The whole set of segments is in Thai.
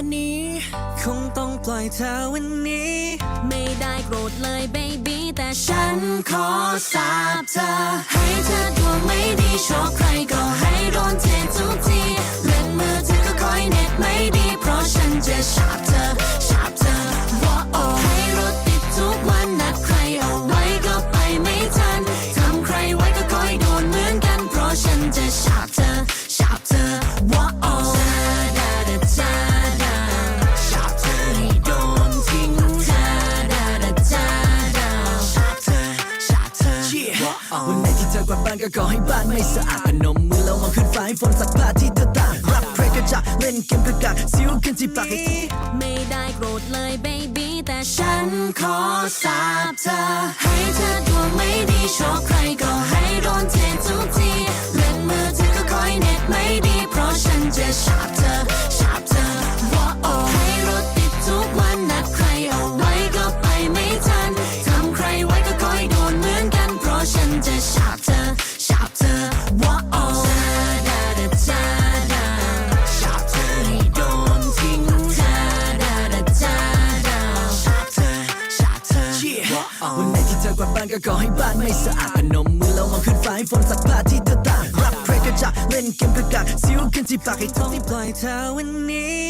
วันนี้คงต้องปล่อยเธอวันนี้ ไม่ได้โกรธเลยเบบี้แต่ฉันขอสาบเธอ ให้เธอดวงไม่ดีชอบใครก็ให้โดนเททุกทีเล่นมือเธอก็คอยเน็ตไม่ดี เพราะฉันจะชาบ วันไหนที่เธอกวาดบ้านก็ขอให้บ้านไม่สะอาดพนมมือแล้วมองขึ้นฟ้าให้ฝนสักผ้าที่เธอตากรับเพลงกระจากเล่นเกมกระกากสิวขึ้นที่ปากให้ไม่ได้โกรธเลยเบบี้แต่ฉันขอสาบเธอ ให้เธอดวงไม่ดีชอบใครก็ให้โดนเททุกทีเล่นมือถือก็คอยเน็ตไม่ดีเพราะฉันจะชาบเธอ ธอกวาดบ้านก็ขอให้บ้านไม่สะอาดพนมมือแล้วมองขึ้นฟ้าให้ฝนสักผ้าที่เธอตากรับเพลงกระจากเล่นเกมกระกากสิวขึ้นที่ปากให้ต้องปล่อยเธอวันนี้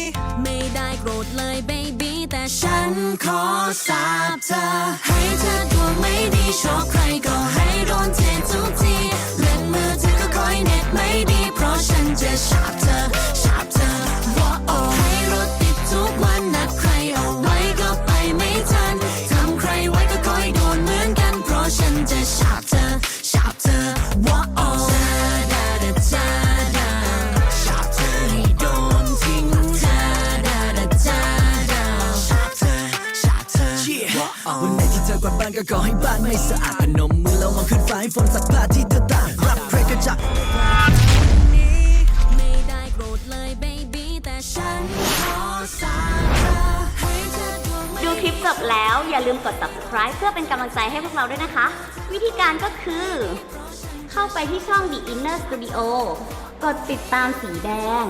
ไม่ได้โกรธเลยเบบี้แต่ฉันขอสาบเธอ ให้เธอดวไม่ดีชอบใครก็ให้โดนเททุกทีเล่นมือถือก็คอยเน็ตไม่ดีเพราะฉันจะชาบ กวาดบ้านก็ขอให้บ้านไม่สะอาดพนมมือแล้วมองขึ้นฟ้าให้ฝนสักผ้าที่เธอตากรับเพลงกระจากไม่ได้โกรธเลยเบบี้แต่ฉันขอสาบเธอให้เธอดวงไม่ดูคลิปจบแล้วอย่าลืมกด subscribe เพื่อเป็นกำลังใจให้พวกเราด้วยนะคะ วิธีการก็คือ เข้าไปที่ช่อง The Inner Studio กดติดตามสีแดง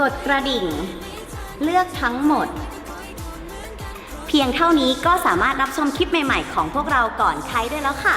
กดกระดิ่ง เลือกทั้งหมดเพียงเท่านี้ก็สามารถรับชมคลิปใหม่ ๆ ของพวกเราก่อนใครได้แล้วค่ะ